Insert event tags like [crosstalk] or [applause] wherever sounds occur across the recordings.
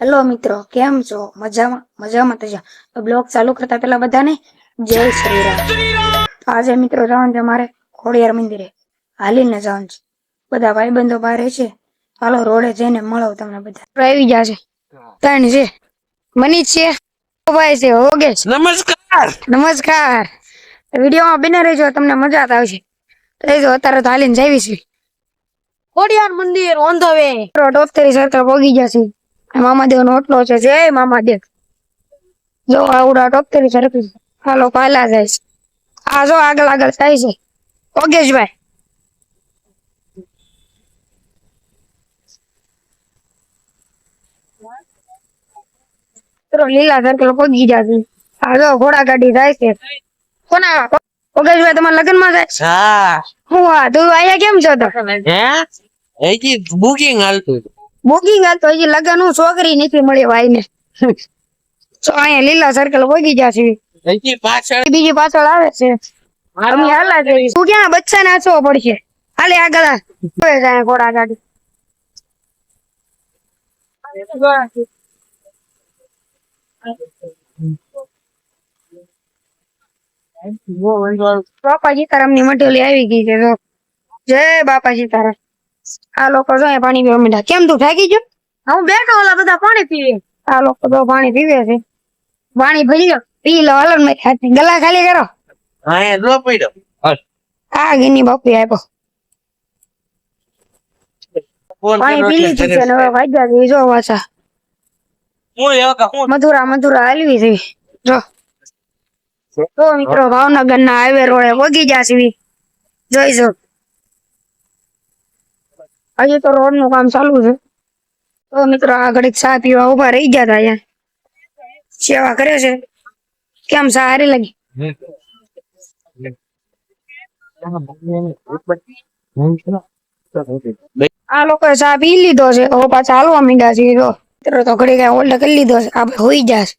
Hello મિત્રો. કેમ છો? મજામાં મજામાં તો જા. બ્લોગ ચાલુ કરતા પેલા બધાને જય શ્રી રામ. આજે મિત્રો જવાનું છે મારે ખોડિયાર મંદિરે. હાલીને જવાનું છે. બધા ભાઈબંધો બહાર છે. હાલો રોડે જઈને મળો તમને બધા. આવી ગયા છે. ત્રણ છે. મનીષ છે. ભાઈ છે. ઓગેશ નમસ્કાર! નમસ્કાર. વિડીયોમાં બને રહેજો તમને મજા આવશે. રહેજો અત્યારે તો હાલીને જાવી છે. ખોડિયાર મંદિર ઓન ધ વે ટોપતરી સર્કલ પોગી ગયા છે. મામાદેવ નો ઓટલો છે. જય મામાદેવ જો આવડા ટોપતરી સરખી હાલો પાલા જાય છે. આ જો આગળ આગળ થાય છે. ઓગેશભાઈ મિત્રો લીલા સર્કલ પગી ગયા છે. આ જો ઘોડા ગાડી જાય છે. કોના? ઓગેશભાઈ તમારા લગ્નમાં જાય હા. હું હા તું અહીંયા કેમ છો તો? હે? બુકિંગ હાલતું હતું. ગયા તો હજી લગન હું છોકરી નથી મળી ભાઈ ને તો અહીંયા લીલા સર્કલ ભોગી ગયા છે. પાછળ? બીજી પાછળ આવે છે. અમે હાલા જઈએ. તું ક્યાં? બચ્ચા નાચવો પડશે. હાલે આગળ જાય ઘોડા ગાડી બાપા સીતારામની મટેલી આવી ગઈ છે જય બાપા સીતારામ. આ લોકો જો પાણી પીવા મીઠા કેમ તું થાકી ગયો હું બેઠો ઓલા બધા પાણી પીવે. આ લોકો તો પાણી પીવે છે. પાણી ભરી લો પી લો હાલો ગલા ખાલી કરો. હા જો પડ્યો આ ગીની બાપી આપ્યો. પાણી પી લીધું છે ને હવે વાગ્યા છે જો પાછા. હું એવો કે હું મધુરા મધુરા હાલવી છે. જો. તો મિત્રો ભાવનગર ના હાઈવે રોડે વગી ગયા છે. જોઈજો હજી તો રોડનું કામ ચાલુ છે. તો મિત્રો આ ઘડીક ચા પીવા ઊભા રહી ગયા હતા અહીંયા. સેવા કરે છે. કેમ સારી લાગી? આ લોકો ચા પી લીધો છે. હવે પાછા હાલવા મીંડા છે. જો, મિત્રો તો ઘડી કઈ ઓલ્ડ કરી લીધો છે. આપડે હોઈ જશે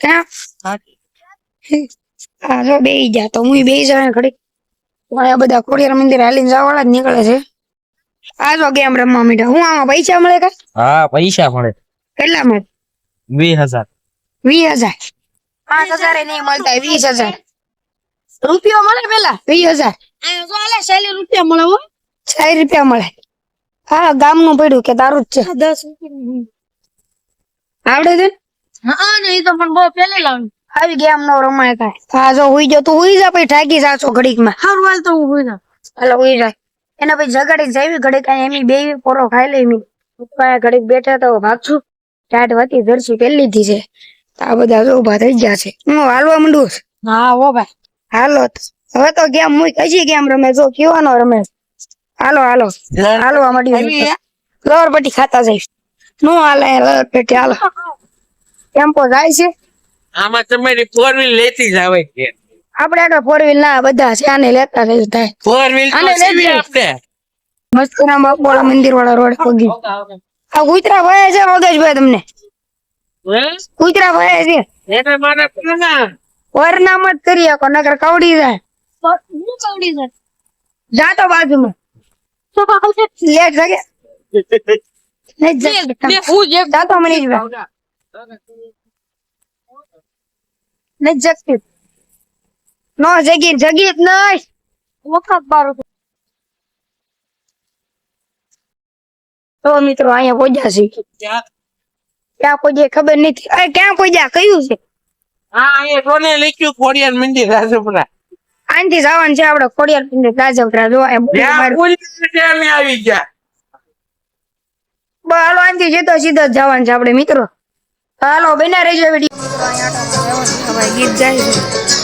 ક્યાં હા? જો બે જા તો હું બે જાય ઘડી બધા ખોડિયાર મંદિર હાલીને વાળા જ નીકળે છે. આ જો ગેમ રમવા મીઠા હું આમાં પૈસા મળે કા? હા પૈસા મળે. કેટલા મળે વીસ હજાર. વીસ હજાર. પાંચ હજાર નહીં મળતા વીસ હજાર. રૂપિયો મળે પેલા? વીસ હજાર. રૂપિયા મળે હો ચાર રૂપિયા મળે. હા ગામનું પડ્યું કે તારું જ છે. દસ આવડે છે ને? હા ને એ તો પણ બહુ પેલે લાવ્યું આવી ગેમ નો રમાય કાય હા જો હુઈ જો તું હુઈ જા પછી ઠાકી જાશો ઘડીકમાં હારું હાલ તો હું હુઈ જા હાલો હુઈ જાય એના પછી જગાડી જાવી ઘડીક એમી બે પોરો ખાઈ લઈ મી પપ્પાએ ઘડીક બેઠા તો ભાગશું ટાટ વતી ધરશું પેલી લીધી છે. આ બધા જો ઊભા થઈ ગયા છે. હું હાલવા માંડું છું. હા હો ભાઈ. હાલો હવે તો ગેમ હું કઈ ગેમ રમે? જો કેવાનો રમે. હાલો હાલો. હાલવા માંડી લોર પટ્ટી ખાતા જઈશ નો હાલે લોર પટ્ટી હાલો. ટેમ્પો જાય છે. આમાં તમારી ફોર વ્હીલ લેતી જ આવે છે. આપણે આગળ ફોર વ્હીલ ના બધા છે આને લેતા જઈશ થાય. ફોર વ્હીલ તો આને લેતી સીવી આપણે. મસ્તીના બાપોળા મંદિર વાળા રોડ પગી. આ કુતરા ભય છે મગજભાઈ તમને. કુતરા ભય છે. એને મારે પેલા વરના મત કરી આકો નકર કવડી જાય. હું કવડી છે જાતો બાજુમાં. લેટ જગે નહીં જગે હું જે જાતો જ નહીં જગતી નો જગી જગી જ નહીં વખત બારો તો મિત્રો અહીંયા પહોંચ્યા છે. ક્યાં? પહોંચ્યા ખબર નથી. અરે ક્યાં પહોંચ્યા કયું છે? હા અહીંયા કોને લખ્યું? ખોડિયાર મંદિર રાજપુરા. આનથી જવાનું છે આપણે ખોડિયાર મંદિર રાજપરા. અમે આવી ગયા. હાલો આનથી જતો સીધો જ જવાનું છે આપણે મિત્રો. હાલો બના રહેજો વીડિયો. ગીત જાય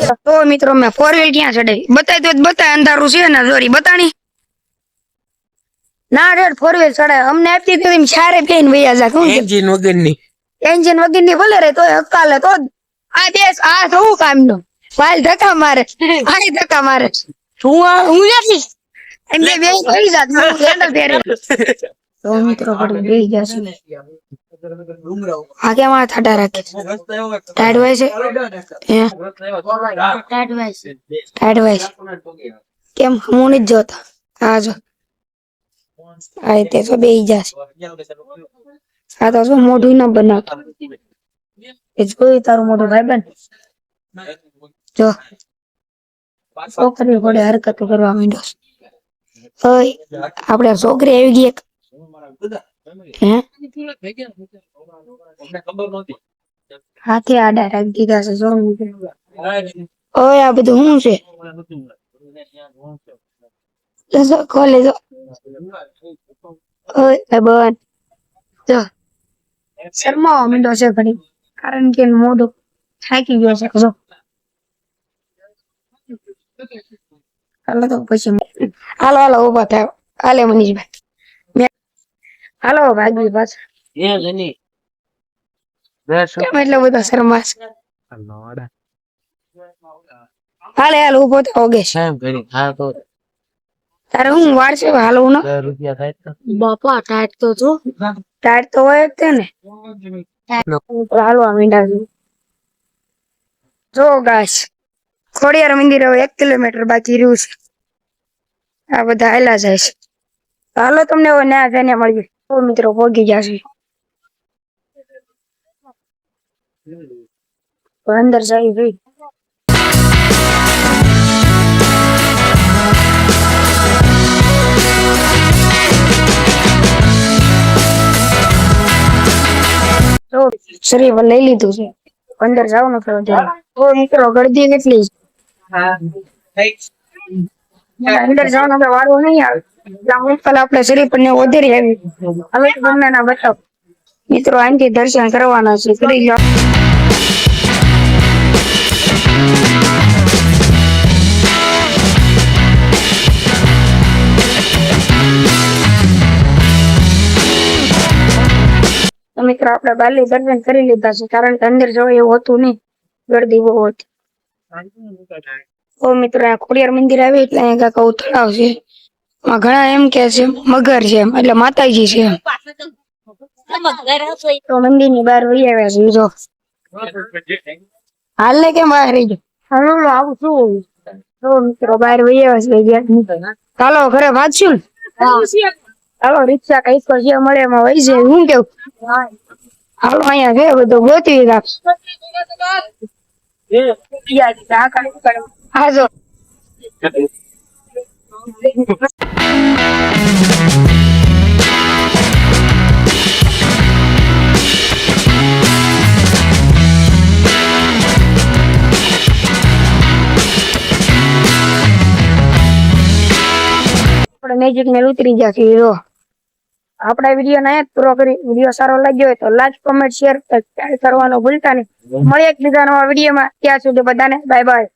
તો તો મિત્રો મેં ફોર વ્હીલ ક્યાં ચડાવી બતાવી તો જ બતાય અંધારું છે ને સોરી બતાણી. ના રેડ ફોર વ્હીલ ચડાય. અમને આપતી હતી સારે ચારે વૈયા જા છે? એન્જિન વગરની. એન્જિન વગરની ભલે રે તોય હકાલે તો આ બેસ આ શું કામનું વાલ ધક્કા મારે આની ધક્કા મારે. હું આ- હું નથી. એમ બે બે થઈ જાત હું સેન્ડલ પહેરી. [laughs] તો મિત્રો પડી બેહી જશે. આ કેમ આ થાટા રાખે ટાઈડ છે? ટાઈટ હોય છે. કેમ? હું નથી જોતા. હા જો. આ રીતે તો બેહી જશે. આ તો શું મોઢું ના બનાવતો એ જોયું તારું મોઢું ભાઈ બન જો છોકરી ઘોડે હરકતો કરવા માંડ્યો છે. આપણે છોકરી આવી ગઈ એક. હાથે આડા રાખી દીધા છે જો ઓય આ બધું શું છે? જો, ખોલે જો. ઓય બન જો. શરમાવા માંડ્યો છે ઘણી કારણ કે મોઢો થાકી ગયો છે જો. હાલો તો પછી હાલો હાલો ઊભા થાય હાલે મનીષભાઈ. હાલો ભાગી પાછા. એ જની કેમ એટલો બધો શરમાશ? હાલે હાલ ઊભો થાવ ઓગેશ સાહેબ કરી હા તો. તારે હું વાળશે છે હાલવું ન? રૂપિયા થાય તો. બાપા ટાઈટ તો જો. ટાઈટ તો હોય જ તે ને. હાલવા મીંડા છે જો ગાઈસ ખોડિયાર મંદિર હવે એક કિલોમીટર બાકી રહ્યું છે. આ બધા હાલ્યા જાય છે. હાલો તમને હવે ના જઈને મળીએ. તો મિત્રો પહોંચી જશે અંદર જાય ભાઈ શરીર પર લઈ લીધું છે અંદર જાવ થયું ત્યારે તો મિત્રો ગળદી કેટલી અંદર જવાનો તો વારો નહીં આવે આપણે શ્રી પણ ને આવી. હવે તમને ના બતાવ મિત્રો અહીંથી દર્શન કરવાના છે. કરી લો. મિત્રો, આપણે બાલી દર્શન કરી લીધા છે. કારણ કે અંદર જવાય એવું હતું નહીં. ગરદી બહુ હતી. તો મિત્રો, આ ખોડિયાર મંદિર આવી એટલે અહીંયા આવું તળાવ છે. ઘણા એમ કે છે મગર છે એટલે માતાજી છે તો મંદિરની બહાર વહી આવ્યા છે જો. હાલ ને કેમ બહાર રહી ગયો? હવે આવું શું તો મિત્રો બહાર વહી આવ્યા છે ચાલો ઘરે વાંચશું હાલો ચાલો રિક્ષા કંઈક તો જે મળે એમાં વહી જાય. હું કેવું? હાલો અહીંયા છે બધું ગોતવી રાખ. હા જો. મેજિક મેલ ઉતરી ગયા છીએ, જો. આપણા વીડિયો ને પૂરો કરી વીડિયો સારો લાગ્યો હોય તો લાઈક કોમેન્ટ શેર કરવાનું ભૂલતા નહીં. મળીએ એક બીજા નવા વિડીયોમાં ત્યાં સુધી બધાને બાય બાય